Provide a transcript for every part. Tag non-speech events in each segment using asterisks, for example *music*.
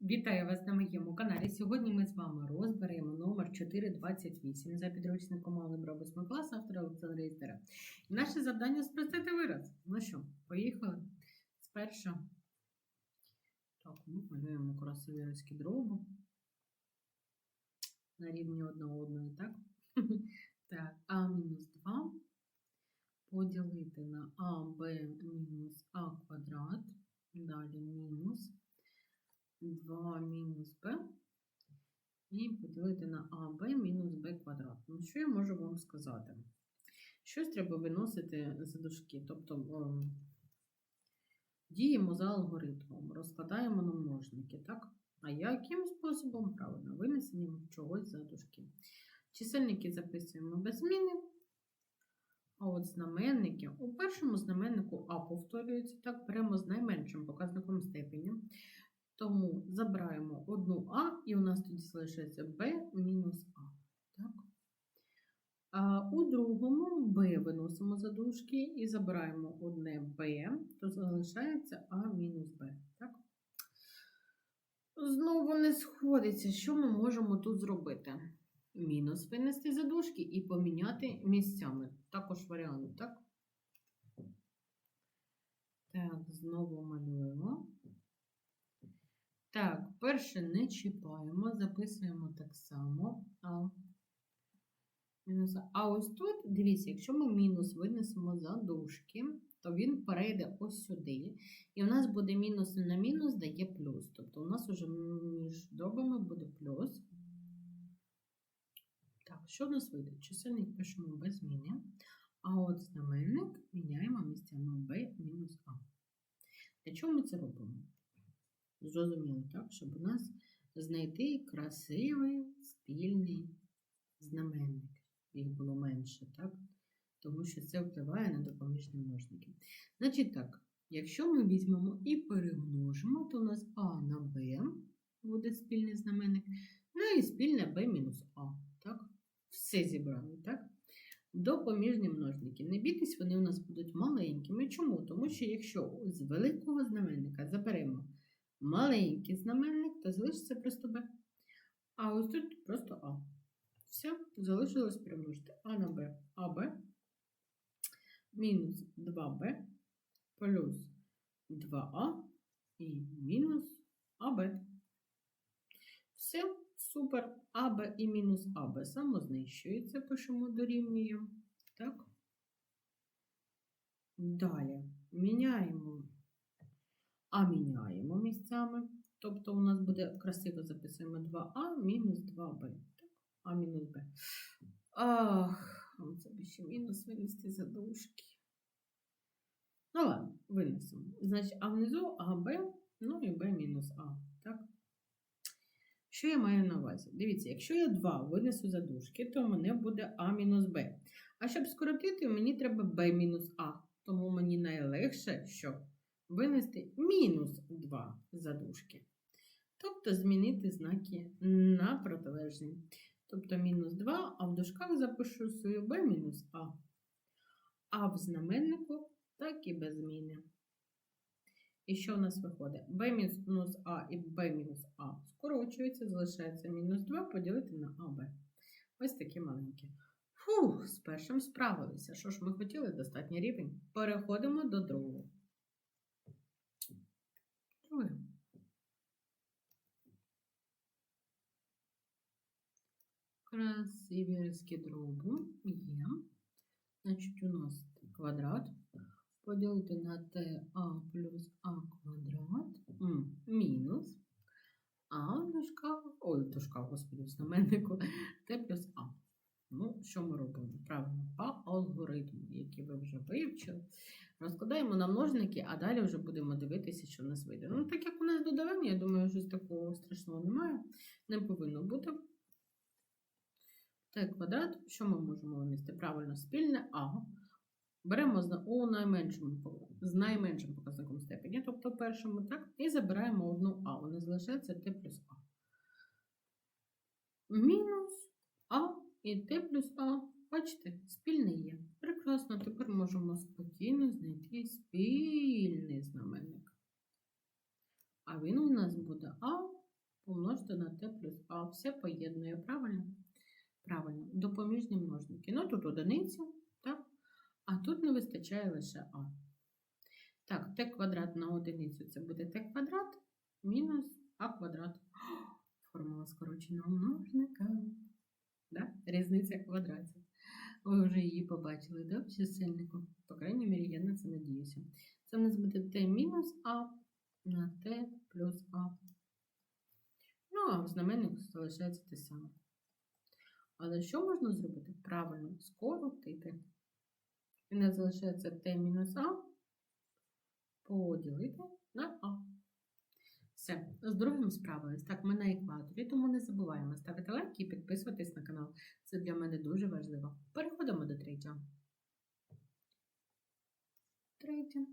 Вітаю вас на моєму каналі. Сьогодні ми з вами розберемо номер 428 за підручником Алgebra 8 класу автора Олександра Істера. Наше завдання спростити вираз. Ну що, поїхали? Спершу так, ми малюємо красиві дроби на рівні одна одної, так? *laughs* Так, а мінус 2 поділити на АБ мінус А квадрат, далі мінус 2 мінус b і поділити на АБ мінус b квадрат. Ну, що я можу вам сказати? Щось треба виносити за дужки. Тобто діємо за алгоритмом, розкладаємо на множники, так? А яким способом? Правильно, винесенням чогось за дужки. Чисельники записуємо без зміни. А от знаменники, у першому знаменнику А повторюється, так, беремо з найменшим показником степені. Тому забираємо одну А, і у нас тоді залишається Б мінус А. Так? А у другому Б виносимо за дужки і забираємо одне Б, то залишається А мінус Б. Так? Знову не сходиться. Що ми можемо тут зробити? Мінус винести за дужки і поміняти місцями. Також варіант, так? Так, знову малюємо. Так, перше не чіпаємо, записуємо так само. А, А. ось тут, дивіться, якщо ми мінус винесемо за дужки, то він перейде ось сюди. І у нас буде мінус на мінус дає плюс. Тобто у нас вже між дробами буде плюс. Що в нас вийде? Чисельник пишемо без зміни. А от знаменник міняємо місцями b мінус А. Для чого ми це робимо? Зрозуміло, так? Щоб у нас знайти красивий спільний знаменник. Їх було менше, так? Тому що це впливає на допоміжні множники. Значить так, якщо ми візьмемо і перемножимо, то у нас А на Б буде спільний знаменник, ну і спільне b мінус А. Все зібрали, так? Допоміжні множники. Не бійтесь, вони у нас будуть маленькими. Чому? Тому що якщо з великого знаменника заберемо маленький знаменник, то залишиться просто b. А ось тут просто А. Все, залишилось перемножити А на Б. АБ мінус 2Б плюс 2А і мінус АБ. Все, супер. АБ і мінус АБ самознищується, пишемо дорівнює. Так. Далі міняємо а міняємо місцями. Тобто у нас буде красиво записуємо 2а мінус 2b. Так, А мінус Б. Ах, це б ще мінус винести за. Ну ладно, винесемо. Значить, а внизу АБ, ну і Б мінус А. Так? Що я маю на увазі? Дивіться, якщо я 2 винесу за дужки, то в мене буде А мінус Б. А щоб скоротити, мені треба Б мінус А. Тому мені найлегше, що винести мінус 2 задушки. Тобто змінити знаки на протилежні. Тобто мінус 2, а в дужках запишу свою b мінус А. А в знаменнику так і без зміни. І що в нас виходить? b мінус А і b мінус А скорочуються, залишається мінус 2 поділити на АБ. Ось такі маленькі. Фух, з першим справилися. Що ж ми хотіли? Достатній рівень. Переходимо до другого. Друге. Красиві різкі дробу є. Значить, у нас квадрат поділити на ТА плюс А квадрат мінус. А в ой, в дужках, господи, в знаменнику Т плюс А. Ну, що ми робимо? Правильно, по алгоритму, який ви вже вивчили. Розкладаємо на множники, а далі вже будемо дивитися, що в нас вийде. Ну, так як у нас додавання, я думаю, щось такого страшного немає. Не повинно бути. Т квадрат, що ми можемо винести? Правильно, спільне А. Беремо у найменшому, з найменшим показником степені, тобто першому, так, і забираємо одну А. Вона залишається Т плюс А. Мінус А і Т плюс А Бачите, спільний є. Прекрасно, тепер можемо спокійно знайти спільний знаменник. А він у нас буде А помножити на Т плюс А. Все поєднує, правильно? Правильно. Допоміжні множники. Ну, тут одиниця? А тут не вистачає лише А. Так, Т квадрат на одиницю це буде Т квадрат мінус А квадрат. *gasps* Формула скороченого множника. Да? Різниця квадратів. Ви вже її побачили, да, в чисельнику? По крайній мірі, я на це надіюся. Це в нас буде t мінус А на t плюс А. Ну, а в знаменнику залишається те саме. Але що можна зробити? Правильно, скоротити. І не залишається t мінус А поділити на А. Все, з другим справились. Так, ми на екваторі, тому не забуваємо ставити лайки і підписуватись на канал. Це для мене дуже важливо. Переходимо до третього. Третє.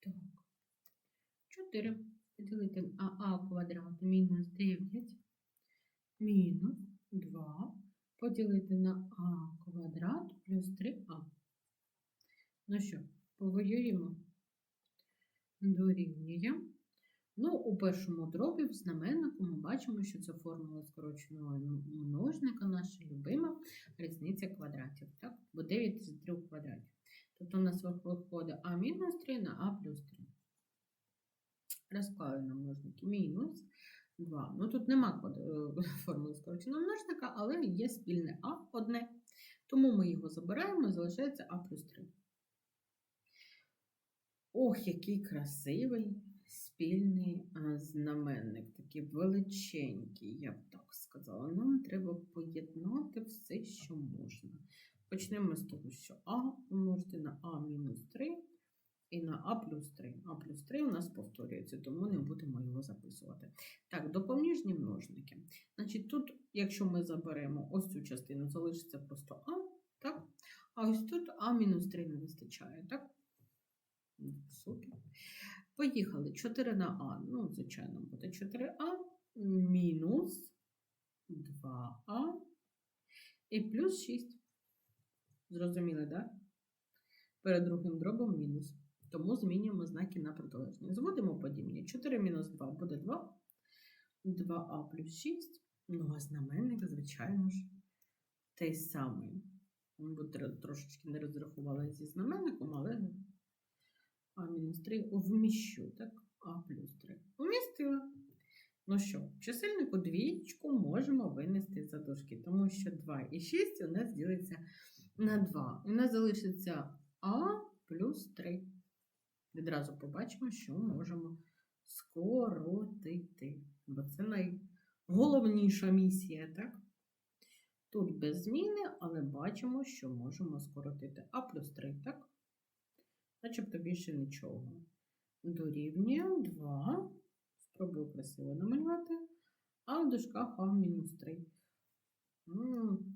Так. 4 поділити на а квадрат мінус 9 мінус 2 поділити на а квадрат плюс 3а. Ну що, повоюємо? Дорівнює. Ну, у першому дробі в знаменнику ми бачимо, що це формула скороченого множника, наша любима різниця квадратів. Так? Бо 9 з 3 квадратів. Тобто у нас виходить а мінус 3 на а плюс 3. Розклали на множники мінус 2. Ну тут нема квад- *laughs* формули скороченого множника, але є спільне а одне. Тому ми його забираємо і залишається а плюс 3. Ох, який красивий спільний знаменник, такий величенький, я б так сказала. Нам треба поєднати все, що можна. Почнемо з того, що А умножити на А мінус 3 і на А плюс 3. А плюс 3 у нас повторюється, тому не будемо його записувати. Так, допоміжні множники. Значить, тут, якщо ми заберемо ось цю частину, залишиться просто А, так? А ось тут А мінус 3 не вистачає, так? Супер. Поїхали. 4 на А. Ну, звичайно, буде 4А мінус 2А і плюс 6. Зрозуміли, так? Перед другим дробом мінус. Тому змінюємо знаки на протилежні. Зводимо подібні. 4 мінус 2 буде 2. 2А плюс 6. Ну, а знаменник, звичайно ж, той самий. Бо трошечки не розрахували зі знаменником, але а мінус 3 вміщу, так? А плюс 3. Вмістила. Ну що, чисельнику двічку можемо винести за дужки, тому що 2 і 6 у нас ділиться на 2. У нас залишиться А плюс 3. Відразу побачимо, що можемо скоротити. Бо це найголовніша місія, так? Тут без зміни, але бачимо, що можемо скоротити А плюс 3, так? Начебто більше нічого. Дорівнює 2. Спробую красиво намалювати. А в дужках А мінус 3.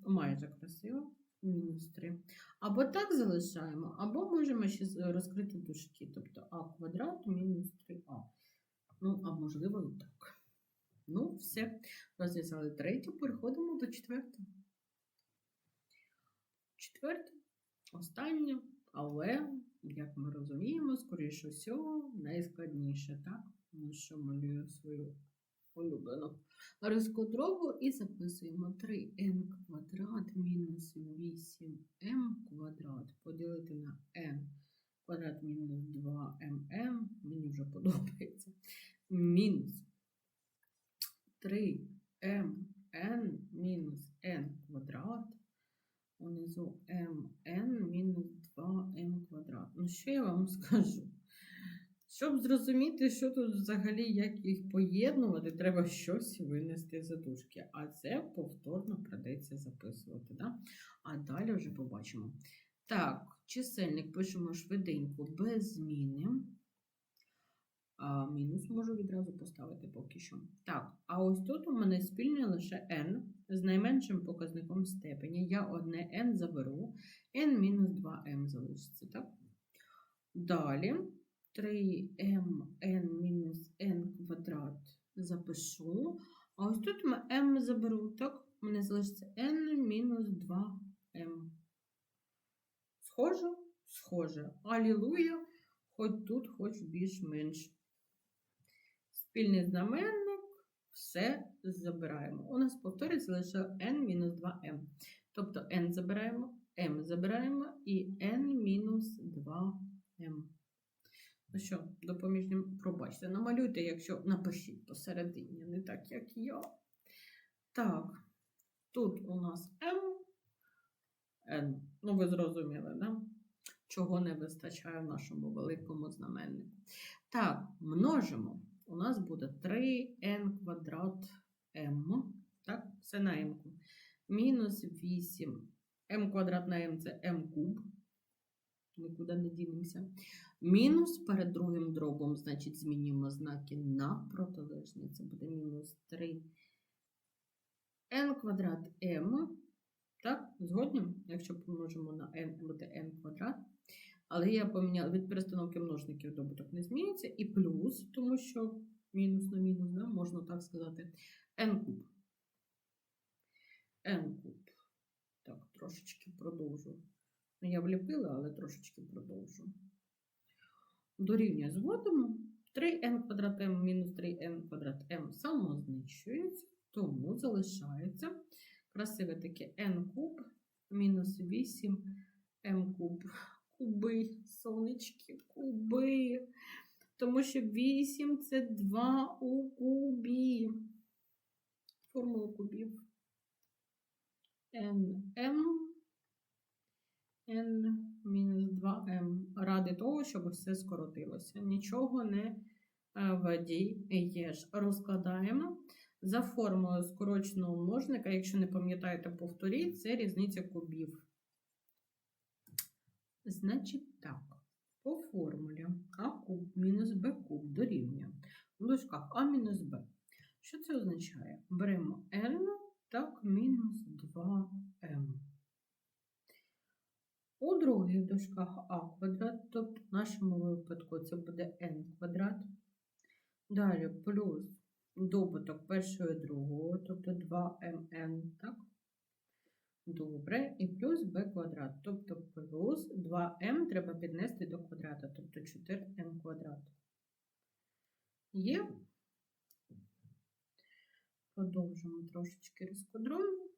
Майже красиво. Мінус 3. Або так залишаємо, або можемо ще розкрити дужки. Тобто А квадрат мінус 3А. Ну, а можливо і так. Ну, все. Розв'язали третю, переходимо до четвертого. Четверте, останнє, але, як ми розуміємо, скоріше всього, найскладніше, так? Ну, що малюю свою улюблену розкодрову і записуємо. 3n квадрат мінус 8m квадрат. Поділити на n квадрат мінус 2mn, мені вже подобається, мінус 3mn мінус n квадрат. Унизу mn мінус 2m квадрат. Ну, що я вам скажу? Щоб зрозуміти, що тут взагалі, як їх поєднувати, треба щось винести за дужки. А це повторно придеться записувати. Да? А далі вже побачимо. Так, чисельник пишемо швиденько без зміни. А, мінус можу відразу поставити поки що. Так, а ось тут у мене спільне лише n з найменшим показником степені. Я одне n заберу, n-2m залишиться. так? Далі 3mn мінус n квадрат запишу. А ось тут ми m заберу, так? У мене залишиться n мінус 2m. Схоже? Схоже. Алілуя, хоч тут, хоч більш-менш. Спільний знаменник, все забираємо. У нас повторюється лише n мінус 2m. Тобто n забираємо, m забираємо і n мінус 2m. Ну що, допоміжнім, пробачте, намалюйте, якщо напишіть посередині, не так, як я. Так, тут у нас m, n. Ну, ви зрозуміли, да? чого не вистачає в нашому великому знаменнику. Так, множимо. У нас буде 3n квадрат m. Так, все на m. Мінус 8. m квадрат на m це m куб. Нікуди не дінемося. Мінус перед другим дробом, значить, змінюємо знаки на протилежні. Це буде мінус 3 n квадрат m. Так, згодні, якщо помножимо на n, буде n квадрат. Але я поміняла від перестановки множників добуток не зміниться. І плюс, тому що мінус на мінус, да, можна так сказати, n куб. n куб. Так, трошечки продовжу. Ну, я вліпила, але трошечки продовжу. Дорівнює зводимо. 3n квадрат m мінус 3n квадрат m самознищується, тому залишається красиве таке n куб мінус 8 m куб. Куби, сонечки, куби. Тому що 8 це 2 у кубі. Формула кубів. nm n мінус 2m. Ради того, щоб все скоротилося. Нічого не вдієш. Розкладаємо. За формулою скороченого множника, якщо не пам'ятаєте, повторіть, це різниця кубів. Значить так, по формулі а куб мінус b куб дорівнює в дужках а мінус b. Що це означає? Беремо n так мінус 2m. У других дужках а квадрат, тобто в нашому випадку це буде n квадрат. Далі плюс добуток першого і другого, тобто 2mn, так? Добре, і плюс b квадрат, тобто плюс 2m треба піднести до квадрата, тобто 4m квадрат. Є. Продовжимо трошечки розкодруємо.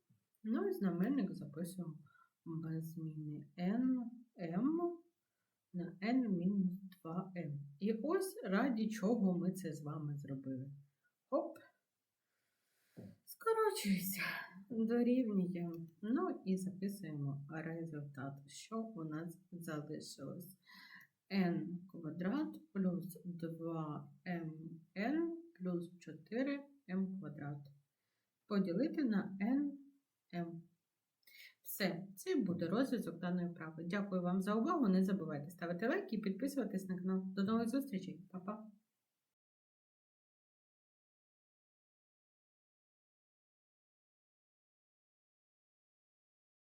Ну і знаменник записуємо без зміни n, m на n мінус 2m. І ось раді чого ми це з вами зробили. Хоп. Скорочується, дорівнює. Ну і записуємо результат, що у нас залишилось. n квадрат плюс 2mn плюс 4m квадрат. Поділити на nm. Все, це буде розв'язок даної вправи. Дякую вам за увагу. Не забувайте ставити лайки і підписуватись на канал. До нових зустрічей. Па-па!